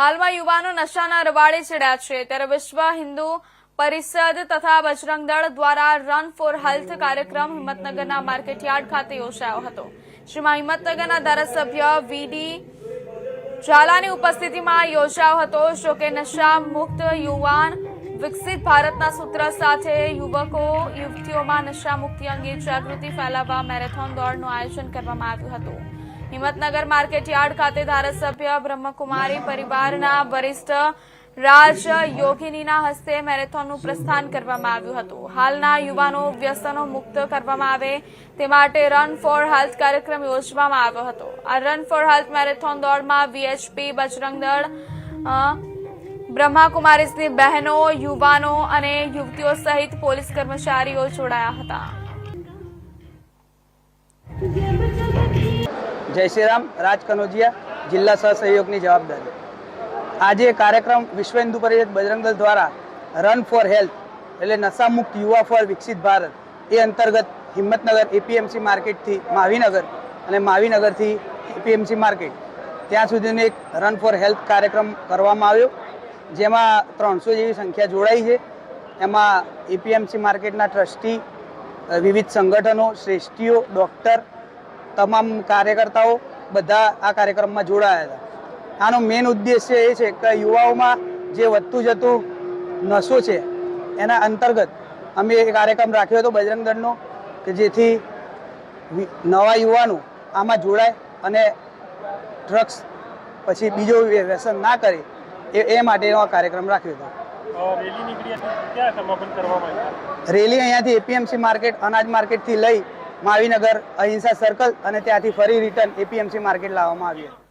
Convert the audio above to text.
હાલમાં યુવાનો નશાના રવાડે ચડ્યા છે. ત્યારે વિશ્વ હિન્દુ પરિષદ તથા બજરંગ દળ દ્વારા રન ફોર હેલ્થ કાર્યક્રમ હિંમતનગરના માર્કેટયાર્ડ ખાતે યોજાયો હતો. જેમાં હિંમતનગરના ધારાસભ્ય વીડી ઝાલાની ઉપસ્થિતિમાં યોજાયો હતો. જોકે નશા મુક્ત યુવાન વિકસિત ભારતના સૂત્ર સાથે યુવકો, યુવતીઓમાં નશા મુક્તિ અંગે જાગૃતિ ફેલાવવા મેરેથોન દોડનું આયોજન કરવામાં આવ્યું હતું. હિંમતનગર માર્કેટ યાર્ડ ખાતે ધારાસભ્ય બ્રહ્મકુમારી પરિવારના વરિષ્ઠ રાજ યોગિનીના હસ્તે મેરેથોનનું પ્રસ્થાન કરવામાં આવ્યું હતું. હાલના યુવાનો વ્યસનો મુક્ત કરવામાં આવે તે માટે રન ફોર હેલ્થ કાર્યક્રમ યોજવામાં આવ્યો હતો. આ રન ફોર હેલ્થ મેરેથોન દોડમાં વીએચપી બજરંગ દળ અ, બ્રહ્માકુમારીસની બહેનો યુવાનો અને યુવતીઓ સહિત પોલીસ કર્મચારીઓ જોડાયા હતા. જય શ્રી રામ, રાજ કનોજિયા, જિલ્લા સહસહયોગની જવાબદારી. આજે કાર્યક્રમ વિશ્વ હિન્દુ પરિષદ બજરંગ દ્વારા રન ફોર હેલ્થ એટલે નશામુક્ત યુવા ફોર વિકસિત ભારત એ અંતર્ગત હિંમતનગર એપીએમસી માર્કેટથી માવીનગર અને માવીનગરથી એપીએમસી માર્કેટ. ત્યાં સુધીનો એક રન ફોર હેલ્થ કાર્યક્રમ કરવામાં આવ્યો, જેમાં ત્રણસો જેવી સંખ્યા જોડાઈ છે. એમાં એપીએમસી માર્કેટના ટ્રસ્ટી, વિવિધ સંગઠનો, શ્રેષ્ઠીઓ, ડૉક્ટર તમામ કાર્યકર્તાઓ બધા આ કાર્યક્રમમાં જોડાયા હતા. આનો મેઇન ઉદ્દેશ્ય એ છે કે યુવાઓમાં જે વધતું જતું નશો છે એના અંતર્ગત અમે એ કાર્યક્રમ રાખ્યો હતો બજરંગ દળનો કે જેથી નવા યુવાનો આમાં જોડાય અને ડ્રગ્સ પછી બીજો વ્યસન ના કરે એ એ માટેનો આ કાર્યક્રમ રાખ્યો હતો. રેલી અહીંયાથી એપીએમસી માર્કેટ અનાજ માર્કેટથી લઈ માવીનગર અહિંસા સર્કલ અને ત્યાંથી ફરી રિટર્ન એપીએમસી માર્કેટ લાવવામાં આવી હતી.